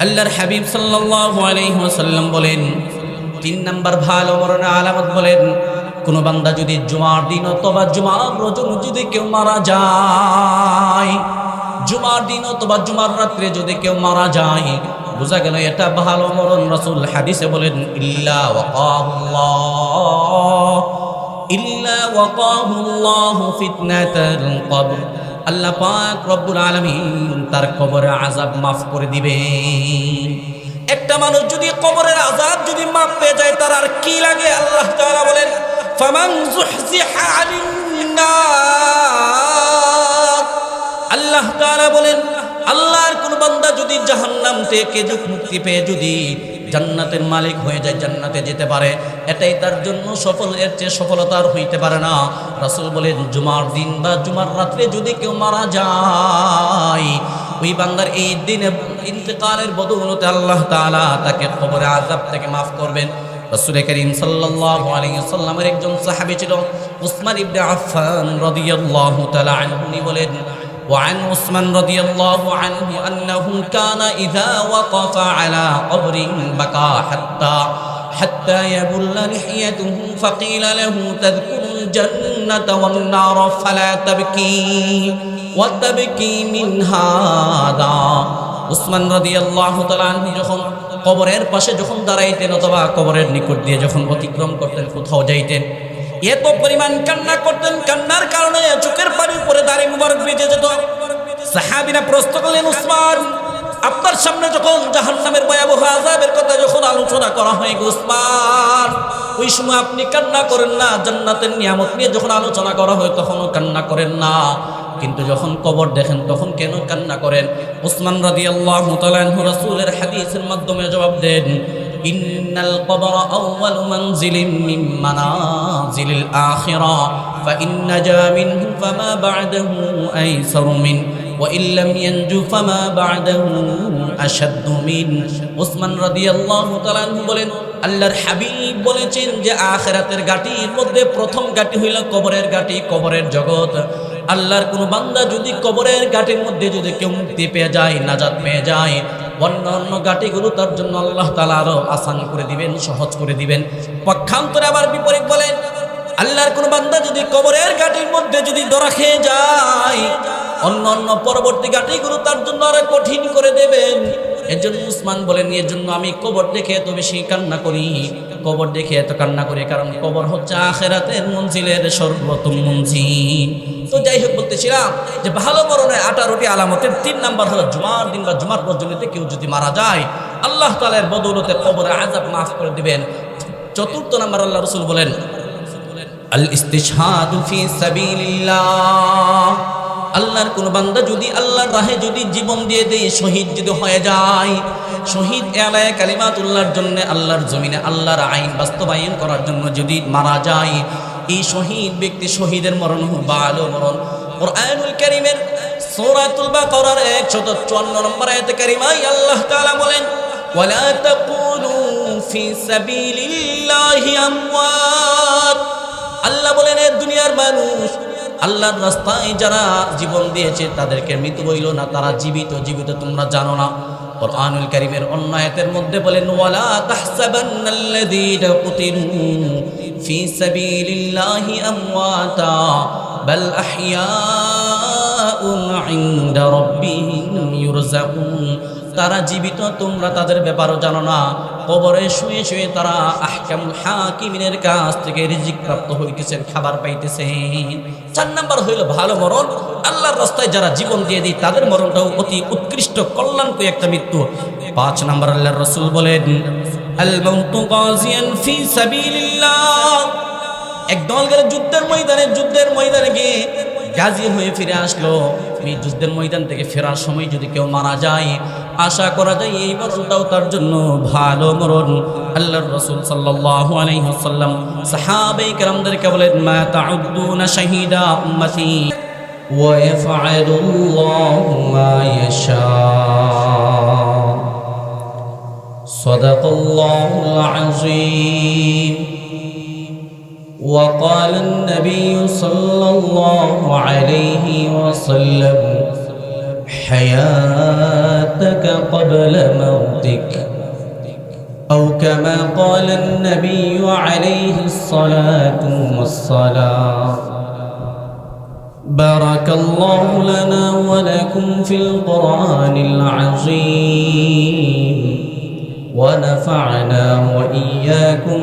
আল্লাহর হাবিব সাল্লাল্লাহু আলাইহি ওয়াসাল্লাম বলেন, তিন নাম্বার ভালো মরণের আলামত বলেন, কোন বান্দা যদি জুমার দিন অথবা জুমার রজন যদি কেউ মারা যায়, জুমার দিন অথবা জুমার রাত্রে যদি কেউ মারা যায়, বোঝা গেল এটা ভালো মরণ রাসূল হাদিসে বলেন, ইল্লা ওয়াকাহুল্লাহ, ইল্লা ওয়াকাহুল্লাহু ফিতনাতাল কবর। আল্লাহ পাক রব্বুল আলামিন তার কবরে আযাব মাফ করে দিবে একটা মানুষ যদি কবরের আযাব যদি মাফ পেয়ে যায়, তার আর কি লাগে? আল্লাহ তাআলা বলেন, ফামান নার আল্লাহ তাআলা বলেন, আল্লাহর কোন বান্দা যদি জাহান্নাম থেকে মুক্তি পেয়ে যদি জান্নাতের মালিক হয়ে যায়, জান্নাতে যেতে পারে। এটাই তার জন্য সফল, এর চেয়ে সফলতার হইতে পারে না। রাসূল বলেন, জুমার দিন বা জুমার রাত্রে যদি কেউ মারা যায়, ওই বান্দার এই দিনে ইন্তেকালের বদৌলতে আল্লাহ তাআলা তাকে খবরে আযাব থেকে মাফ করবেন। রাসূল করিম সাল্লাল্লাহু আলাইহি সাল্লামের একজন সাহাবী ছিল, উসমান ইবনে আফফান রাদিয়াল্লাহু আনহু, উনি বলেন وعن عثمان رضي الله عنه أنه كان إذا وقف على قبر بكى حتى حتى يبل لحيته فقيل له تذكر الجنة والنار فلا تبكي وتبكي من هذا উসমান রাদি আল্লাহ যখন কবরের পাশে যখন দাঁড়াইতেন অথবা কবরের নিকট দিয়ে যখন অতিক্রম করতেন কোথাও যাইতেন এত পরিমাণ কান্না করতেন কান্নার কারণে চোখের পানি সাহাবিনা প্রশ্ন করলেন উসমান আপনার সামনে যখন জাহান্নামের ভয়াবহ আযাবের কথা যখন আলোচনা করা হয় গো উসমান ওই সময় আপনি কান্না করেন না জান্নাতের নিয়ামত নিয়ে যখন আলোচনা করা হয় তখনও কান্না করেন না কিন্তু যখন কবর দেখেন তখন কেন কান্না করেন উসমান রাদিয়াল্লাহু তাআলা আনহু রাসূলের হাদিসের মাধ্যমে জবাব দেন ইন্নাল কবর আউয়াল মানজিলিন মিন মানাজিলিল আখিরা فإن نجا منه فما بعده أيسر منه وإن لم ينجو فما بعده أشد من উসমান রাদিয়াল্লাহু তাআলা আনহু বলেন আল্লাহর হাবিব বলেছেন যে আখিরাতের গাটির মধ্যে প্রথম গাটি হইল কবরের গাটি কবরের জগৎ আল্লাহর কোন বান্দা যদি কবরের গাটির মধ্যে যদি কেউ মুক্তি পেয়ে যায় নাজাত পেয়ে যায় অন্য অন্য গাটিগুলো তার জন্য আল্লাহ তালা আরো আসান করে দিবেন সহজ করে দিবেন পক্ষান্তরে আবার বিপরীত বলেন আল্লাহর কোন বান্দা যদি কবরের গাটির মধ্যে যদি দরা খেয়ে যায় অন্য অন্য পরবর্তী গাটিগুলো তার জন্য আরও কঠিন করে দেবেন। এর জন্য উসমান বলেন এর জন্য আমি কবর দেখে এত বেশি কান্না করি। কবর দেখে এত কান্না করি, কারণ কবর হচ্ছে আখেরাতের মঞ্জিলের সর্বোত্তম মঞ্জিল। তো যাই হোক বলতেছিলাম যে, ভালো মরণের আঠারোটি আলামতের তিন নাম্বার হলো জুমার দিন বা জুমার রজনীতে কেউ যদি মারা যায়, আল্লাহ তালের বদৌলতে কবরে আজাব মাফ করে দিবেন। চতুর্থ নাম্বার আল্লাহ রসুল বলেন আল ফি সাবিলিল্লাহ। আল্লাহর কোন বান্দা যদি আল্লাহর রাহে যদি জীবন দিয়ে দেয়, শহীদ যদি হয়ে যায়, শহীদ এলায় কালিমাতুল্লাহর জন্য আল্লাহর জমিনে আল্লাহর আইন বাস্তবায়ন করার জন্য যদি মারা যায়, এই শহীদ ব্যক্তি শহীদের মরণ ভালো মরণ। কোরআনুল কারীমের সূরাতুল বাকারার 154 নম্বর আয়াতে কারিমায় আল্লাহ তাআলা বলেন আল্লাহ বলেন, এ দুনিয়ার মানুষ আল্লাহর রাস্তায় যারা জীবন দিয়েছে, তাদেরকে মৃত বইল না, তারা জীবিত জীবিত তোমরা জানো না। কোরআনুল কারীমের অন্য আয়াতের মধ্যে বলেন, ওয়ালা তাহসাবান্নাল্লাযীনা কুতিলু ফি সাবিলিল্লাহি আমওয়াতা, বাল আহইয়াউন ইনদা রাব্বিহিম ইউরজাকুন তারা জীবিত, তোমরা তাদের ব্যাপারও জানো না। কবরে শুয়ে শুয়ে তারা আহকামুল হাকিমিনের কাছ থেকে রিজিক প্রাপ্ত হইতেছেন খাবার পাইতেছেন চার নাম্বার হইল ভালো মরণ। আল্লাহর রাস্তায় যারা জীবন দিয়ে দিই তাদের মরণটাও অতি উৎকৃষ্ট কল্যাণ কল্যাণকর একটা মৃত্যু। পাঁচ নাম্বার আল্লাহর রসুল বলেন একদল গেলে যুদ্ধের ময়দানে যুদ্ধের ময়দানে গিয়ে গাজী হয়ে ফিরে আসলো এই যুদ্ধের ময়দান থেকে ফেরার সময় যদি কেউ মারা যায় আশা করা যায় এই মরণটাও তার জন্য ভালো মরণ আল্লাহর রসুল সাল্লাল্লাহু আলাইহি ওয়াসাল্লাম সাহাবায়ে কেরামদেরকে বলেন মা তাউদ্দুনা শাহিদা উম্মতি ويفعل الله ما يشاء صدق الله العظيم وقال النبي صلى الله عليه وسلم حياتك قبل موتك. أو كما قال النبي عليه الصلاة والسلام بارك الله لنا ولكم في القرآن العظيم ونفعنا وإياكم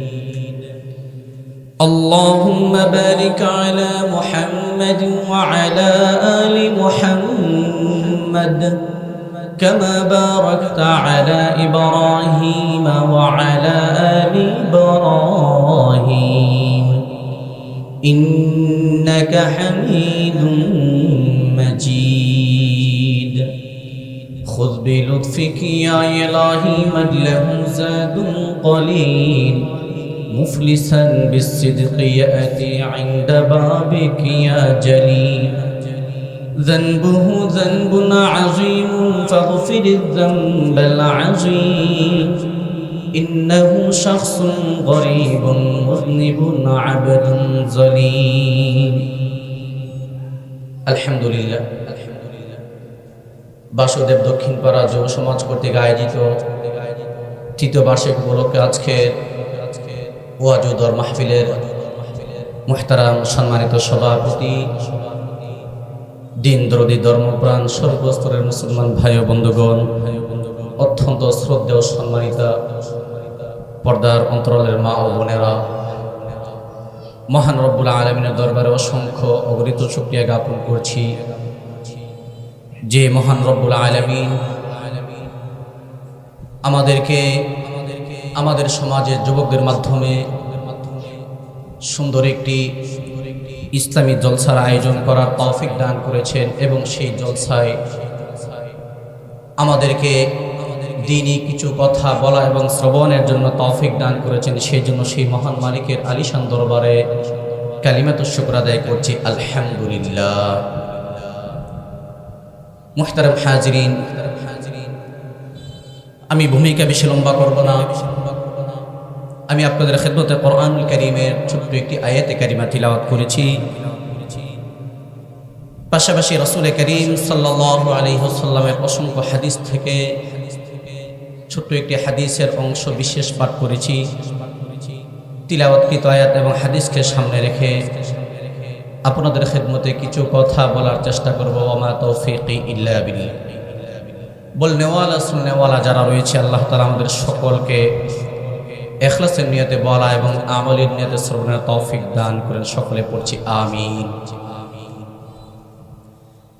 اللهم بارك على محمد وعلى آل محمد كما باركت على إبراهيم وعلى آل إبراهيم. إنك حميد مجيد. خذ بلطفك يا إلهي من له زاد قليل. مفلسا بالصدق يأتي عند بابك يا جليل ذنبه ذنب عظيم فاغفر الذنب العظيم إنه شخص غريب مذنب عبد ظليم الحمد لله বাসুদেব দক্ষিণপাড়া যুব সমাজ কর্তৃক আয়োজিত তৃতীয় বার্ষিক উপলক্ষে আজকে ওয়াজুদর মাহফিলের মুহতারাম সম্মানিত সভাপতি, দিন দরদি ধর্মপ্রাণ সর্বস্তরের মুসলমান ভাই ও বন্ধুগণ, অত্যন্ত শ্রদ্ধেয় সম্মানিতা পর্দার অন্তরালের মা ও বোনেরা, মহান রব্বুল আলমিনের দরবারে অসংখ্য অগরিত শুক্রিয়া জ্ঞাপন করছি। যে মহান রব্বুল আলমিন আমাদেরকে আমাদের সমাজের যুবকদের মাধ্যমে সুন্দর একটি ইসলামী জলসার আয়োজন করার তৌফিক দান করেছেন এবং সেই জলসায় আমাদেরকে দিনই কিছু কথা বলা এবং শ্রবণের জন্য তৌফিক দান করেছেন। সেই জন্য সেই মহান মালিকের আলিশান দরবারে কালিমাত শুক্র আদায় করছি। আলহামদুলিল্লাহ। মুহতারাম হাজরিন, আমি ভূমিকা বেশি লম্বা করব না। আমি আপনাদের খেদমতে কোরআনুল করিমের ছোট্ট একটি আয়াতে কারিমা তিলাওয়াত করেছি। পাশাপাশি রসুল করিম সাল্লাহ আলহিহসাল্লামের অসংখ্য হাদিস থেকে ছোট্ট একটি হাদিসের অংশ বিশেষ পাঠ করেছি। তিলাওয়াতকৃত আয়াত এবং হাদিসকে সামনে রেখে আপনাদের খেদমতে কিছু কথা বলার চেষ্টা করব। ওমা তৌফিক ইল্লা বিল্লাহ। বলনেওয়ালা শুননেওয়ালা যারা রয়েছে, আল্লাহ তালা আমাদের সকলকে এখলাসের নিয়তে বলা এবং আমলের নিয়তে শ্রবণের তৌফিক দান করেন সকলে পড়ছি আমিন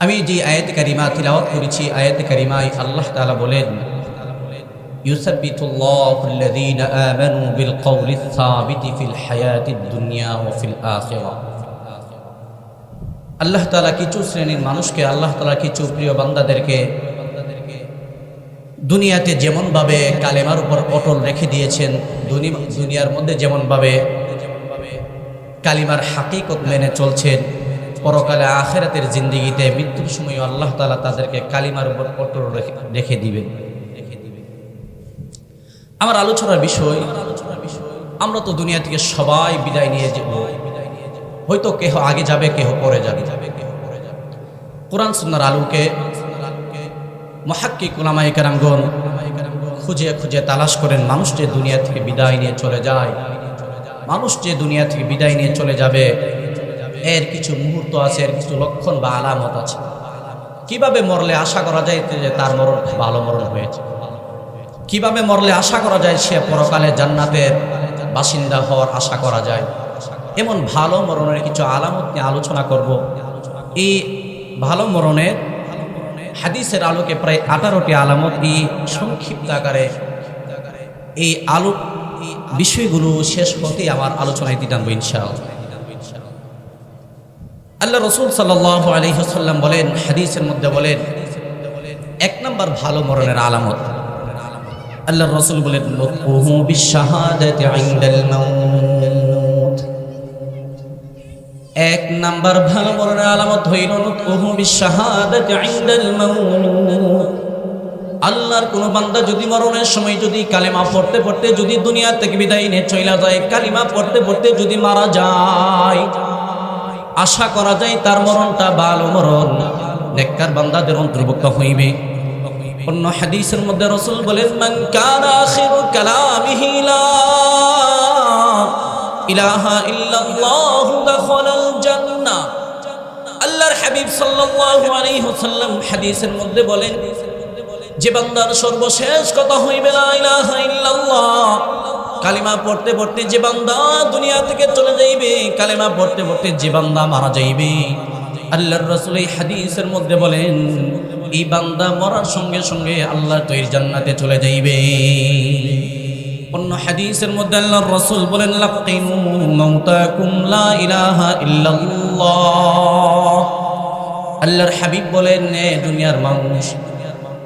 আমি যে আয়াত কারিমা তিলাওয়াত করেছি আয়াত কারিমায় আল্লাহ তাআলা বলেন يثبت الله الذين آمنوا بالقول الثابت في الحياة الدنيا وفي الآخرة আল্লাহ তালা কিছু শ্রেণীর মানুষকে আল্লাহ তালা কিছু প্রিয় বান্দাদেরকে দুনিয়াতে যেমনভাবে কালেমার উপর অটল রেখে দিয়েছেন দুনিয়ার মধ্যে যেমনভাবে, কালিমার হাকিকত মেনে চলছেন পরকালে আখেরাতের জিন্দিগিতে মৃত্যুর সময় আল্লাহ তালা তাদেরকে কালিমার উপর অটল রেখে দিবেন। আমার আলোচনার বিষয়, আমরা তো দুনিয়া থেকে সবাই বিদায় নিয়ে যাব। হয়তো কেহ আগে যাবে, কেহ পরে যাবে। কোরআন সুন্নার আলুকে মহাক্কি কুলামাই কারামগণ খুঁজে খুঁজে তালাশ করেন, মানুষ যে দুনিয়া থেকে বিদায় নিয়ে চলে যায়, মানুষ যে দুনিয়া থেকে বিদায় নিয়ে চলে যাবে, এর কিছু মুহূর্ত আছে, এর কিছু লক্ষণ বা আলামত আছে। কীভাবে মরলে আশা করা যায় যে তার মরণ ভালো মরণ হয়েছে? কীভাবে মরলে আশা করা যায় সে পরকালে জান্নাতের বাসিন্দা হওয়ার আশা করা যায়? এমন ভালো মরণের কিছু আলামত নিয়ে আলোচনা করব। এই ভালো মরণের হাদিসের আলোকে প্রায় আঠারোটি আলামত এই সংক্ষিপ্ত আকারে এই আলো বিষয়গুলো শেষ হতেই আমার আলোচনায় দিতাম ইনশাল আল্লাহ রসুল আলহিহাল্লাম বলেন, হাদিসের মধ্যে বলেন, এক নম্বর ভালো মরণের আলামত। আল্লাহ রসুল বলেন এক নাম্বার ভালো মরণের আলামত হইল আল্লাহর কোন বান্দা যদি মরণের সময় যদি কালেমা পড়তে পড়তে যদি দুনিয়া থেকে বিদায় নিয়ে চলে যায়, কালিমা পড়তে পড়তে যদি মারা যায়, আশা করা যায় তার মরণটা ভালো মরণ। নেককার বান্দাদের অন্তর্ভুক্ত হইবে। অন্য হাদিসের মধ্যে রসুল বলেন, মান কানা আখিরু কালামিহি লা ইলাহা ইল্লাল্লাহু দাখালাল জান্নাহ। আল্লাহর হাবিব সাল্লাল্লাহু আলাইহি ওয়াসাল্লাম হাদিসের মধ্যে বলেন, যে বান্দার সর্বশেষ কথা হইবে লা ইলাহা ইল্লাল্লাহ। কালিমা পড়তে পড়তে যে বান্দা দুনিয়া থেকে চলে যাইবে, কালিমা পড়তে পড়তে যে বান্দা মারা যাইবে। আল্লাহর রাসূল এই হাদিসের মধ্যে বলেন, এই বান্দা মরার সঙ্গে সঙ্গে আল্লাহ তৈর জান্নাতে চলে যাইবে। অন্য হাদিসের মধ্যে আল্লাহর রাসূল বলেন লাকিনু মাউতাকুম লা ইলাহা ইল্লাল্লাহ। আল্লাহর হাবিব বলেন, এ দুনিয়ার মানুষ,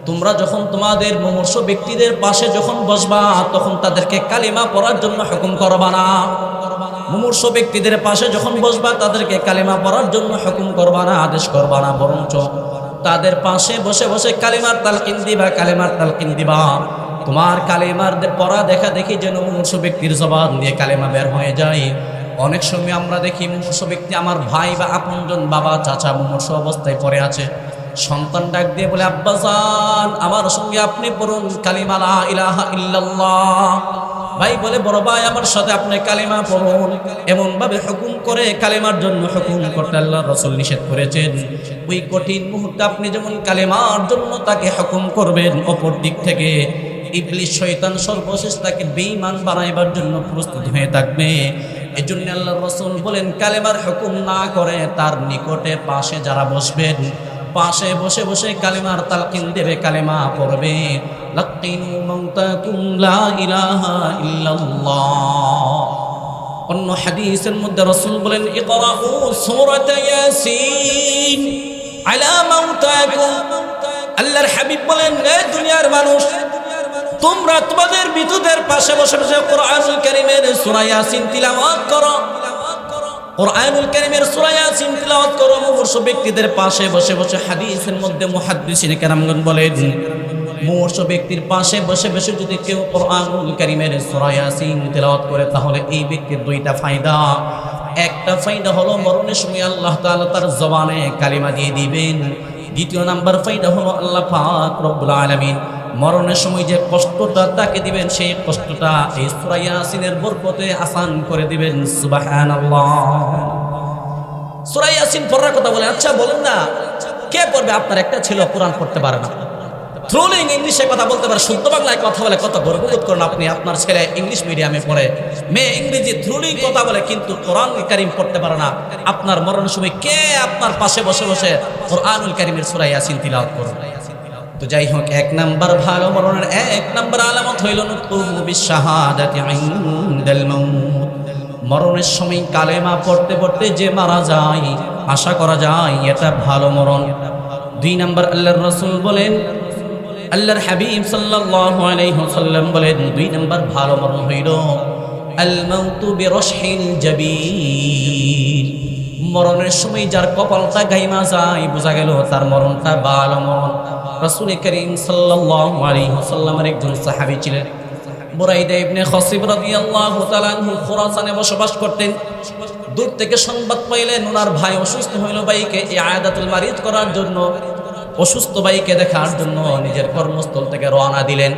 তোমরা যখন তোমাদের মুমূর্ষ ব্যক্তিদের পাশে যখন বসবা, তখন তাদেরকে কালিমা পড়ার জন্য হুকুম করবা না। মুমূর্ষ ব্যক্তিদের পাশে যখন বসবা, তাদেরকে কালিমা পড়ার জন্য হুকুম করবা না, আদেশ করবা না। বরঞ্চ তাদের পাশে বসে বসে কালিমার তালকিন দিবা, কালিমার তালকিন দিবা। তোমার কালিমার পড়া দেখা দেখি যেন মুমূর্ষ ব্যক্তির জবান দিয়ে কালেমা বের হয়ে যায়। অনেক সময় আমরা দেখি মুমূর্ষ ব্যক্তি আমার ভাই বা আপনজন বাবা, চাচা মুমূর্ষ অবস্থায় পড়ে আছে। সন্তান ডাক দিয়ে বলে আব্বাসান আমার সঙ্গে আপনি পড়ুন কালিমা লা ইলাহা ইল্লাল্লাহ। ভাই বলে, বড় ভাই, আমার সাথে আপনি কালিমা পড়ুন। এমন ভাবে হুকুম করে কালিমার জন্য হুকুম করতে আল্লাহ রসুল নিষেধ করেছেন। ওই কঠিন মুহূর্তে আপনি যেমন কালিমার জন্য তাকে হুকুম করবেন, অপর দিক থেকে ইবলিশ শয়তান সর্বশেষ তাকে বেঈমান বানাইবার জন্য প্রস্তুত হয়ে থাকবে। এজন্য আল্লাহ রসুল বলেন, কালেমার হুকুম না করে তার নিকটে পাশে যারা বসবেন, পাশে বসে বসে কালেমার তালকিন দেবে, কালেমা পড়বে। লাকিনু মাউতাকুম লা ইলাহা ইল্লাল্লাহ। অন্য হাদিসের মধ্যে রসুল বলেন, ইকরাউ সূরাত ইয়াসিন আলা মাউতাকুম আল্লাহর হাবিব বলেন, এ দুনিয়ার মানুষ তোমরা তোমাদের বিদ্যুতের পাশে বসে বসে কোরআনুল কারীমের সূরা ইয়াসিন তিলাওয়াত করো। কোরআনুল কারীমের সূরা ইয়াসিন তিলাওয়াত করো। মুমূর্ষ ব্যক্তিদের পাশে বসে বসে হাদিসের মধ্যে মুহাদ্দিসিন কেরামগণ বলেন, মুমূর্ষ ব্যক্তির পাশে বসে বসে যদি কেউ কোরআনুল কারীমের সূরা ইয়াসিন তিলাওয়াত করে, তাহলে এই ব্যক্তির দুইটা ফায়দা। একটা ফায়দা হলো মরণের সময় আল্লাহ তাআলা তার জবানে কালিমা দিয়ে দিবেন। দ্বিতীয় নাম্বার ফায়দা হলো আল্লাহ পাক রব্বুল আলামিন মরণের সময় যে কষ্টটা তাকে দিবেন, সেই কষ্টটা এই সূরা ইয়াসিনের বরকতে আসান করে দিবেন, সুবহানাল্লাহ। সূরা ইয়াসিন পড়ার কথা বলে আচ্ছা বলেন না, কে পড়বে? আপনার একটা ছেলে কোরআন পড়তে পারে না। থ্রুলিং ইংলিশে কথা বলতে পারে, শুদ্ধ বাংলায় কথা বলে, কত গর্ববোধ করেন আপনি, আপনার ছেলে ইংলিশ মিডিয়ামে পড়ে। মেয়ে ইংরেজি থ্রুলিং কথা বলে, কিন্তু কোরআন কারিম পড়তে পারে না। আপনার মরণের সময় কে আপনার পাশে বসে বসে কোরআনুল কারিমের সূরা ইয়াসিন তিলাওয়াত করবে? তো যাই হোক এক নাম্বার ভালো মরণের এক নাম্বার আলামত হইল মরণের সময় কালেমা পড়তে পড়তে যে মারা যায়, আশা করা যায় এটা ভালো মরণ। দুই নাম্বার আল্লাহর রসুল বলেন, আল্লাহর হাবিব ওয়াসাল্লাম বলেন, দুই নাম্বার ভালো মরণ হইল, আল মাউতু বিরশহিল জাবির। মরণের সময় যার কপালটা গাইমা যায়, বোঝা গেল তার মরণটা ভালো মরণ। রাসূল করিম ওয়াসাল্লামের একজন সাহাবী ছিলেন। খসিব বসবাস করতেন। দূর থেকে সংবাদ ভাই অসুস্থ হইল ভাইকে এই আয়াদাতুল করার জন্য। অসুস্থ দেখার জন্য নিজের কর্মস্থল থেকে রওনা দিলেন।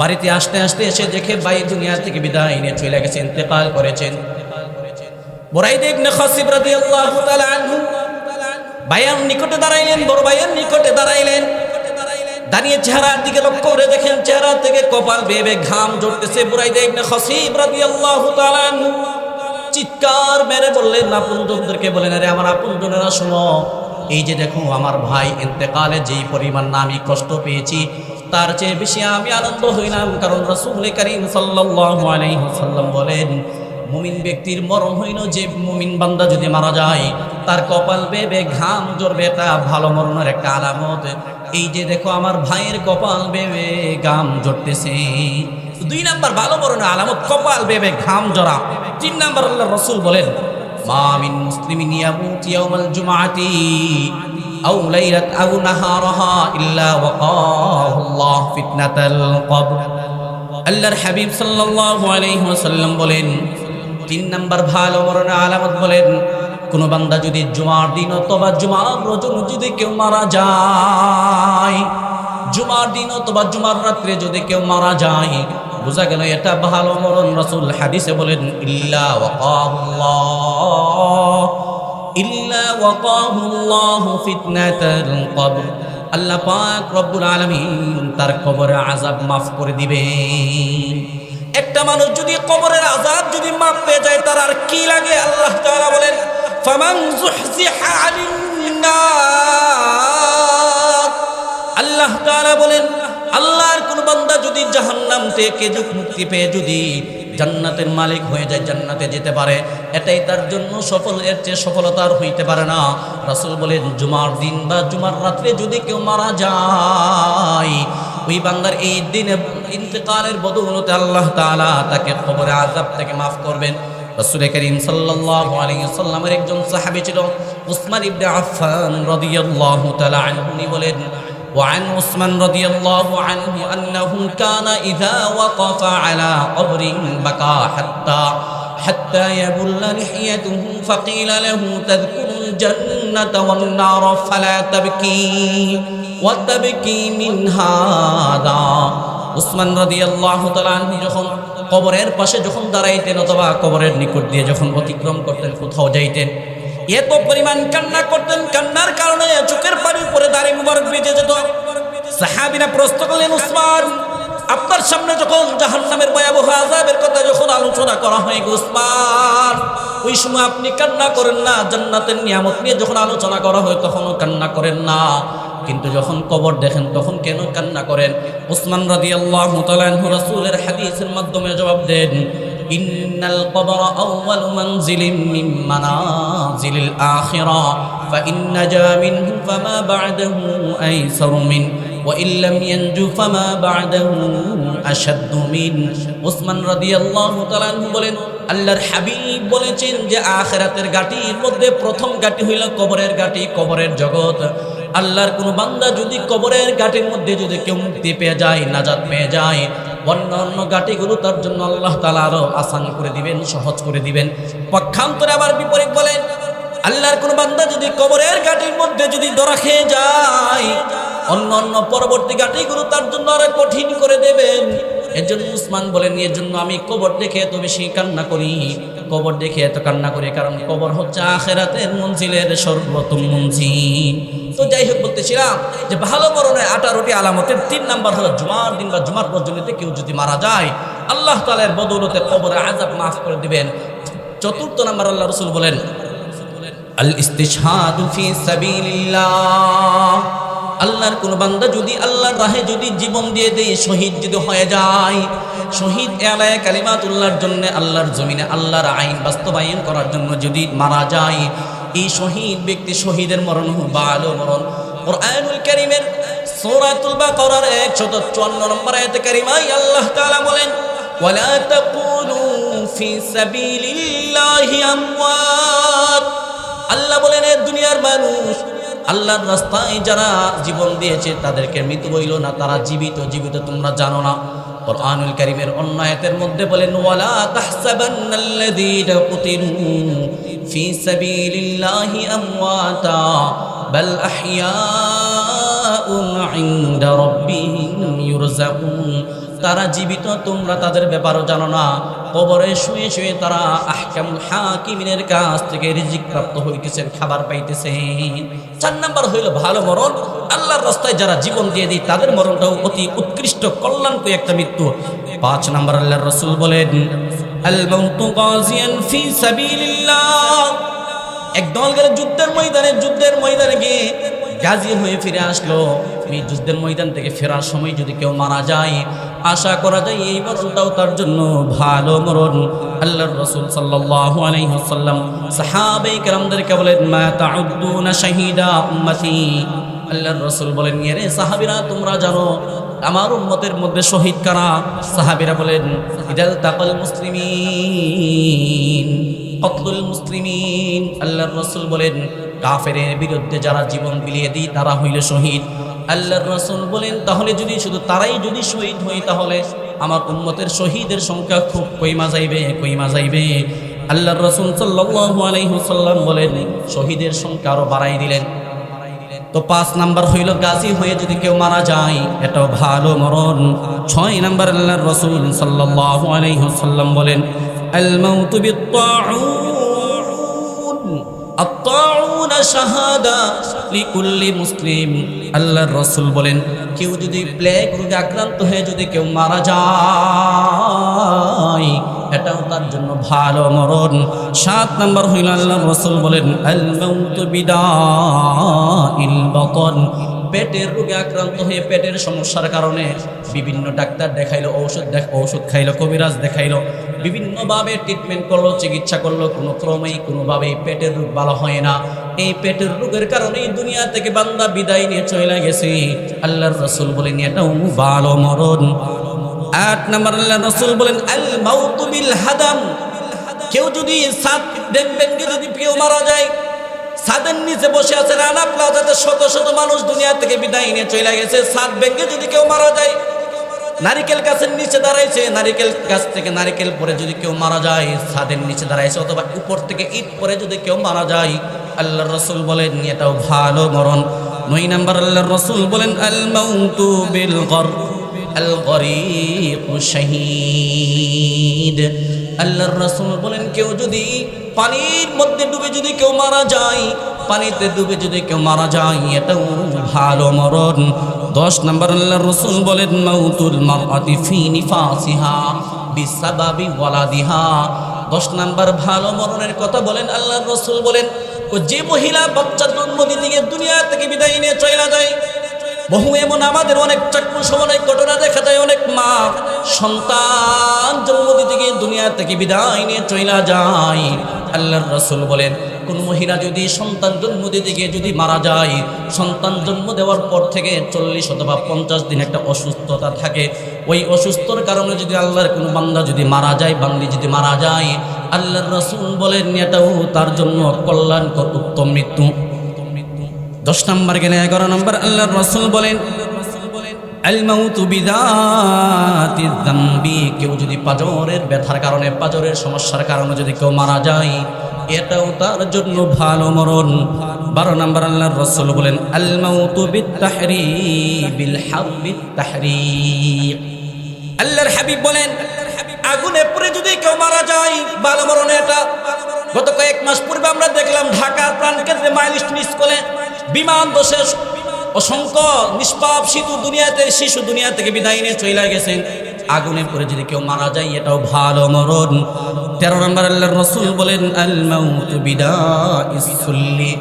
বাড়িতে আসতে আসতে এসে দেখে ভাই দুনিয়া থেকে বিদায় নিয়ে চলে গেছে, ইন্তেকাল করেছেন। বুরাইদা ইবনে নিকটে দাঁড়াইলেন, বড় ভাইয়ের নিকটে দাঁড়াইলেন চেহারার দিকে করে দেখেন থেকে কপাল ঘাম বুড়াই। চিৎকার মেরে বললেন আপনজনদেরকে বলেন, আরে আমার আপনজনেরা শোনো, এই যে দেখো, আমার ভাই ইন্তেকালে যেই পরিমাণ আমি কষ্ট পেয়েছি, তার চেয়ে বেশি আমি আনন্দ হইলাম, কারণ রাসূল বলেন মুমিন ব্যক্তির মরণ হইল যে মুমিন বান্দা যদি মারা যায়, তার কপাল বেবে ঘাম জড়বে এটা ভালো মরণের একটা আলামত। এই যে দেখো আমার ভাইয়ের কপাল বেবে ঘাম জড়তেছে দুই নাম্বার ভালো মরণের আলামত, কপাল বেবে ঘাম জড়া তিন নাম্বার আল্লাহ রসুল বলেন, মা মিন মুসলিমিন ইয়ামুত ইয়াউমাল জুমআতি আও লাইলাত আও নাহারাহা ইল্লা ওয়াকাহু আল্লাহ ফিতনাতাল কবর। আল্লাহর হাবিব সাল্লাল্লাহু আলাইহি ওয়াসাল্লাম বলেন তিন নাম্বার ভালো মরণের আলামত বলেন, কোন বান্দা যদি জুমার দিন অথবা জুমার রজন যদি কেউ মারা যায়, জুমার দিন অথবা জুমার রাত্রে যদি কেউ মারা যায়, বোঝা গেল এটা ভালো মরণ রাসূল হাদিসে বলেন, ইল্লা ইল্লা আল্লাহ পাক রব্বুল আলামিন তার কবরে আযাব মাফ করে দিবেন। একটা মানুষ যদি কবরের আযাব যদি মাফ পেয়ে যায়, তার আর কি লাগে? আল্লাহ তাআলা বলেন আল্লাহ তাআলা বলেন, আল্লাহর কোন বান্দা যদি জাহান্নাম থেকে মুক্তি পেয়ে যদি জান্নাতের মালিক হয়ে যায়, জান্নাতে যেতে পারে, এটাই তার জন্য সফল, এর চেয়ে সফলতা আর হইতে পারে না। রাসূল বলেন, জুমার দিন বা জুমার রাত্রে যদি কেউ মারা যায় ওই বান্দার এই দিনে ইন্তেকালের বদৌলতে আল্লাহ তাআলা তাকে কবরে আযাব থেকে মাফ করবেন রাসূল করিম সাল্লাল্লাহু আলাইহি সাল্লামের একজন সাহাবী ছিল উসমান ইবনে আফফান রাদিয়াল্লাহু তাআলা আনহু উনি বলেন وعن عثمان رضي الله عنه أنه كان إذا وقف على قبر بكى حتى حتى يبل لحيته فقيل له تذكر الجنة والنار فلا تبكي ওয়াতাবকি মিন হাদা উসমান রাদিয়াল্লাহু তাআলা যখন কবরের পাশে যখন দাঁড়াইতেন অথবা কবরের নিকট দিয়ে যখন অতিক্রম করতেন, কোথাও যাইতেন, এত পরিমাণ কান্না করতেন। কান্নার কারণে চোখের পানি উপরে দাঁড়িয়ে মুবারক বেঁচে যেত। সাহাবিনা প্রশ্ন করলেন, উসমান, আপনার সামনে যখন জাহান্নামের ভয়াবহ আজাবের কথা যখন আলোচনা করা হয় উসমান, ওই সময় আপনি কান্না করেন না। জান্নাতের নিয়ামত নিয়ে যখন আলোচনা করা হয় তখনও কান্না করেন না। কিন্তু যখন কবর দেখেন তখন কেন কান্না করেন উসমান রাদিয়াল্লাহু তাআলা আনহু রাসূলের হাদিসের মাধ্যমে জবাব দেন ইন্নাল কবর আউয়ালু মানজিলিন মিন মানাজিলিল আখিরা فإن نجا منه فما بعده أيسر منه وإن لم ينج فما بعده أشد من উসমান রাদিয়াল্লাহু তাআলা আনহু বলেন আল্লাহর হাবিব বলেছেন যে আখিরাতের গাটির মধ্যে প্রথম গাটি হইল কবরের গাটি কবরের জগৎ আল্লাহর কোনো বান্দা যদি কবরের ঘাটের মধ্যে যদি কেউ মুক্তি পেয়ে যায়, নাজাত পেয়ে যায়, অন্য অন্য গাটিগুলো তার জন্য আল্লাহ তালা আরও আসান করে দিবেন, সহজ করে দিবেন। পক্ষান্তরে আবার বিপরীত বলেন, আল্লাহর কোন বান্দা যদি কবরের গাটির মধ্যে যদি দরা খেয়ে যায়, অন্য অন্য পরবর্তী গাটিগুলো তার জন্য আরও কঠিন করে দেবেন। এর জন্য উসমান বলেন, এর জন্য আমি কবর দেখে এত বেশি কান্না করি। কবর দেখে এত কান্না করি, কারণ কবর হচ্ছে আখেরাতের মঞ্জিলের সর্বপ্রথম মঞ্জিল। তো যাই হোক বলতেছিলাম যে ভালো মরণের আঠারোটি আলামতের তিন নাম্বার হলো জুমার দিন বা জুমার রজনীতে কেউ যদি মারা যায়, আল্লাহ তালের বদৌলতে কবরে আজাব মাফ করে দিবেন। চতুর্থ নাম্বার আল্লাহ রসুল বলেন আল ইস্তিশহাদু ফি সাবিলিল্লাহ। আল্লাহর কোন বান্দা যদি আল্লাহর রাহে যদি জীবন দিয়ে দেয়, শহীদ যদি হয়ে যায়, শহীদ এলায় কালিমাতুল্লাহর জন্য আল্লাহর জমিনে আল্লাহর আইন বাস্তবায়ন করার জন্য যদি মারা যায়, এই শহীদ ব্যক্তি শহীদের মরণ ভালো মরণ। কোরআনুল কারীমের সূরাতুল বাকারার 154 নম্বর আয়াতে কারিমায় আল্লাহ তাআলা বলেন আল্লাহ বলেন দুনিয়ার মানুষ আল্লাহর রাস্তায় যারা জীবন দিয়েছে, তাদেরকে মৃত বইল না, তারা জীবিত জীবিত তোমরা জানো না। কোরআনুল কারীমের অন্য আয়াতের মধ্যে বলেন, ওয়ালা তাহসাবান্নাল্লাযীনা কুতিলু ফি সাবিলিল্লাহি আমওয়াতা, বাল আহইয়াউন ইনদা রাব্বিহিম ইউরজাকুন তারা জীবিত, তোমরা তাদের ব্যাপারও জানো না। কবরে শুয়ে শুয়ে তারা আহকামুল হাকিমিনের কাছ থেকে রিজিক প্রাপ্ত হইতেছেন খাবার পাইতেছেন চার নাম্বার হইল ভালো মরণ। আল্লাহর রাস্তায় যারা জীবন দিয়ে দিই তাদের মরণটাও অতি উৎকৃষ্ট কল্যাণকর একটা মৃত্যু। পাঁচ নাম্বার আল্লাহর রসুল বলেন, আল মাউতু গাজিয়ান ফি সাবিলিল্লাহ। এক দল গেলে যুদ্ধের ময়দানে যুদ্ধের ময়দানে গিয়ে গাজী হয়ে ফিরে আসলো। যুদ্ধের ময়দান থেকে ফেরার সময় যদি কেউ মারা যায়, আশা করা যায় এই মরণটাও তার জন্য ভালো মরণ। আল্লাহর রসুল সাল্লাল্লাহু আলাইহি ওয়াসাল্লাম সাহাবায়ে কেরামদেরকে বলেন, মা তাউদ্দুনা শাহিদা উম্মতি। আল্লাহর রসুল বলেন ইয়ে সাহাবিরা, তোমরা জানো, আমার উম্মতের মধ্যে শহীদ কারা? সাহাবিরা বলেন, ইদাল তাকাল মুসলিমিন। কতলুল মুসলিমিন, আল্লাহর রসুল বলেন, কাফেরের বিরুদ্ধে যারা জীবন বিলিয়ে দিই তারা হইল শহীদ। আল্লাহর রসুল বলেন, তাহলে যদি শুধু তারাই যদি শহীদ হই তাহলে আমার উম্মতের শহীদের সংখ্যা খুব কইমা যাইবে কইমা যাইবে। আল্লাহর রসুল সাল্লাল্লাহু আলাইহি বলেন, শহীদের সংখ্যা আরও বাড়াই দিলেন। তো পাঁচ নাম্বার হইল গাজী হয়ে যদি কেউ মারা যায়, এটাও ভালো মরণ। ছয় নাম্বার আল্লাহর রসুল সাল্লাল্লাহু আলাইহি বলেন মাউতু বিত্তাউন আত্তাউন শাহাদা লিকুল্লি মুসলিম আল্লাহর রসুল বলেন, কেউ যদি প্লেগ রোগে আক্রান্ত হয়ে যদি কেউ মারা যায়, এটাও তার জন্য ভালো মরণ। সাত নম্বর হইল আল্লাহর রসুল বলেন, আল বিদাইল বাতন পেটের রোগে আক্রান্ত হয়ে পেটের সমস্যার কারণে বিভিন্ন ডাক্তার দেখাইলো, ঔষধ দেখ, ঔষধ খাইলো, কবিরাজ দেখাইলো। বিভিন্নভাবে ট্রিটমেন্ট করল, চিকিৎসা করল, কোনো ক্রমেই কোনোভাবেই পেটের রোগ ভালো হয় না। এই পেটের রোগের কারণেই দুনিয়া থেকে বান্দা বিদায় নিয়ে চলে গেছে। আল্লাহর রসুল বলেন এটাও ভালো মরণ আট নম্বর আল্লাহ রসুল বলেন আল মাউতু বিল হাদাম কেউ যদি সাত দেখবেন যদি কেউ মারা যায় ছাদের নিচে বসে আছে, রানা প্লাজাতে শত শত মানুষ দুনিয়া থেকে বিদায় নিয়ে চলে গেছে। সাত ব্যাংকে যদি কেউ মারা যায়, নারিকেল গাছের নিচে দাঁড়াইছে, নারিকেল গাছ থেকে নারিকেল পরে যদি কেউ মারা যায়, ছাদের নিচে দাঁড়াইছে, অথবা উপর থেকে ইট পরে যদি কেউ মারা যায় আল্লাহ রসুল বলেন, এটাও ভালো মরণ। নয় নাম্বার আল্লাহ রসুল বলেন আল গর আল্লাহর রসুল বলেন, কেউ যদি পানির মধ্যে ডুবে যদি কেউ মারা যায়, পানিতে ডুবে যদি কেউ মারা যায়, এটাও ভালো মরণ। দশ নম্বর আল্লাহর রসুল বলেন, মাউতুল মারআতি ফি নিফাসিহা বিসাবাবি ওয়ালাদিহা। দশ নাম্বার ভালো মরণের কথা বলেন, আল্লাহর রসুল বলেন যে মহিলা বাচ্চা জন্ম দিতে দুনিয়া থেকে বিদায় নিয়ে চলে যায় বহু এমন আমাদের অনেক চাক্ষুষ অনেক ঘটনা দেখা যায়, অনেক মা সন্তান জন্ম দিতে গিয়ে দুনিয়া থেকে বিদায় নিয়ে চইলা যায়। আল্লাহর রসুল বলেন, কোন মহিলা যদি সন্তান জন্ম দিতে গিয়ে যদি মারা যায়, সন্তান জন্ম দেওয়ার পর থেকে চল্লিশ অথবা পঞ্চাশ দিন একটা অসুস্থতা থাকে। ওই অসুস্থর কারণে যদি আল্লাহর কোনো বান্দা যদি মারা যায়, বান্দি যদি মারা যায়, আল্লাহর রসুল বলেন এটাও তার জন্য কল্যাণকর উত্তম মৃত্যু। দশ নম্বর গেলে এগারো নম্বর আল্লাহর রসুল বলেন কেউ যদি পাজরের ব্যথার কারণে, পাজরের সমস্যার কারণে যদি কেউ মারা যায়, এটাও তার জন্য ভালো মরণ। বারো নম্বর আল্লাহর রসুল বলেন আল্লাহর হাবিব বলেন, আগুনে পরে যদি কেউ মারা যায়, ভালো মরণ এটা। গত কয়েক মাস পূর্বে আমরা দেখলাম ঢাকার মাইলিস্ট মিস করে বিমান দোষে অসংখ্য নিষ্পাপ শিশু দুনিয়াতে, শিশু দুনিয়া থেকে বিদায় নিয়ে চলে গেছেন। আগুনে পরে যদি কেউ মারা যায়, এটাও ভালো মরণ। তেরো নম্বর আল্লাহর রসুল বলেন ইসুল্লি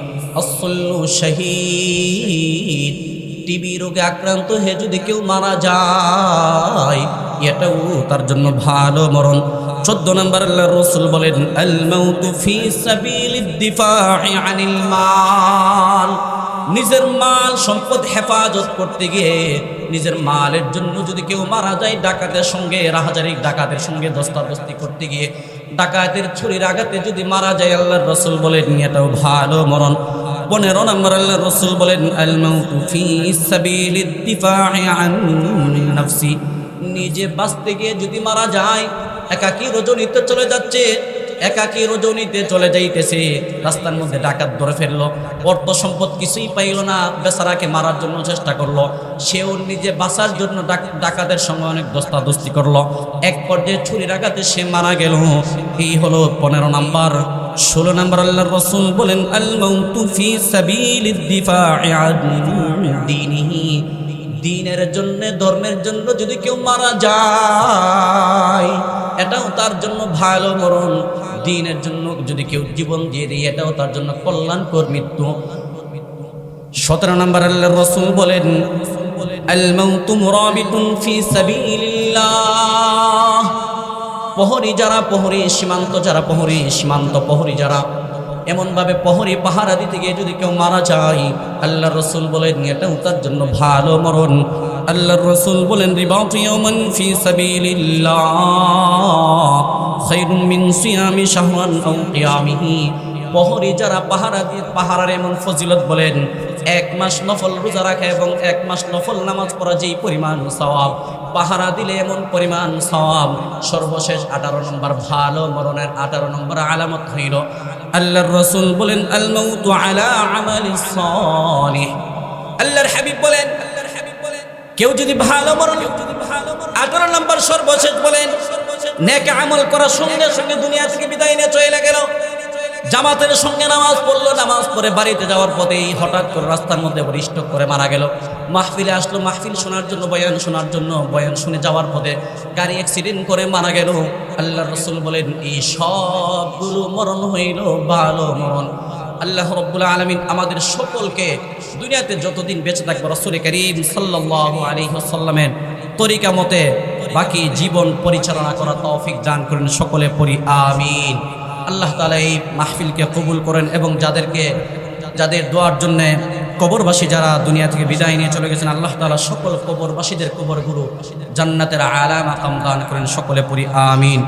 টিবি রোগে আক্রান্ত হয়ে যদি কেউ মারা যায়, এটাও তার জন্য ভালো মরণ। চোদ্দ নম্বর আল্লাহ রসুল বলেন আল মাউতু ফি সাবিলিদ দিফা'i আনিল মাল। নিজের মাল সম্পদ হেফাজত করতে গিয়ে নিজের মালের জন্য যদি কেউ মারা যায়, ডাকাতের সঙ্গে রাহাজারি ডাকাতের সঙ্গে দস্তাদস্তি করতে গিয়ে ডাকাতের ছুরির আঘাতে যদি মারা যায়, আল্লাহর রসুল বলেন, এটাও ভালো মরণ। পনেরো নম্বর আল্লাহ রসুল বলেন নিজে বাঁচতে গিয়ে যদি মারা যায়, একাকি রজনীতে চলে যাচ্ছে। একাকি রজনীতে চলে যাইতেছে। রাস্তার মধ্যে ডাকাত ধরে ফেলল। অর্থ সম্পদ কিছুই পাইল না। বেচারাকে মারার জন্য চেষ্টা করল। সেও নিজে বাঁচার জন্য ডাকাতের সঙ্গে অনেক দস্তাদস্তি করল। এক পর্যায়ে ছুরির আঘাতে সে মারা গেল। এই হলো পনেরো নাম্বার। ষোলো নাম্বার আল্লাহ রসুল বলেন দিনের জন্য, ধর্মের জন্য যদি কেউ মারা যায়, এটাও তার জন্য ভালো মরণ। দিনের জন্য যদি কেউ জীবন দিয়ে দেয়, এটাও তার জন্য কল্যাণকর মৃত্যু। সতেরো নম্বর আল্লাহ রসুল বলেন প্রহরী যারা প্রহরী সীমান্ত যারা প্রহরী সীমান্ত প্রহরী যারা এমনভাবে প্রহরী পাহারা দিতে গিয়ে যদি কেউ মারা যায় আল্লাহ রসুল বলেন এটাও তার জন্য ভালো মরণ। আল্লাহ রসুল বলেন কিয়ামিহি। যারা পাহারা দিয়ে, পাহারার এমন ফজিলত বলেন, এক মাস নফল রোজা রাখা এবং এক মাস নফল নামাজ পড়া যেই পরিমাণ সওয়াব, পাহারা দিলে এমন পরিমাণ সওয়াব, সর্বশেষ আঠারো নম্বর ভালো মরণের আঠারো নম্বর আলামত হইল। আল্লাহর রসুল বলেন আল্লাহর হাবিব বলেন, কেউ যদি ভালো মরণ আঠারো নম্বর সর্বশেষ বলেন, নেক আমল করার সঙ্গে সঙ্গে দুনিয়া থেকে বিদায় নিয়ে চলে গেল। জামাতের সঙ্গে নামাজ পড়ল, নামাজ পড়ে বাড়িতে যাওয়ার পথেই হঠাৎ করে রাস্তার মধ্যে স্টক করে মারা গেল। মাহফিলে আসলো, মাহফিল শোনার জন্য, বয়ান শোনার জন্য, বয়ান শুনে যাওয়ার পথে গাড়ি অ্যাক্সিডেন্ট করে মারা গেল। আল্লাহ রসুল বলেন, এই সবগুলো মরণ হইল, ভালো মরণ। আল্লাহ রব্বুল আলমিন আমাদের সকলকে দুনিয়াতে যতদিন বেঁচে থাকবে, রসুল করিম সাল্লাহ আলী সাল্লামের তরিকা মতে বাকি জীবন পরিচালনা করা তৌফিক দান করেন সকলে পড়ি, আমিন। আল্লাহ তালা এই মাহফিলকে কবুল করেন এবং যাদেরকে, যাদের দোয়ার জন্যে কবরবাসী যারা দুনিয়া থেকে বিদায় নিয়ে চলে গেছেন, আল্লাহ তালা সকল কবরবাসীদের কবরগুলো জান্নাতের আলা মাকাম দান করেন। সকলে পড়ি, আমিন।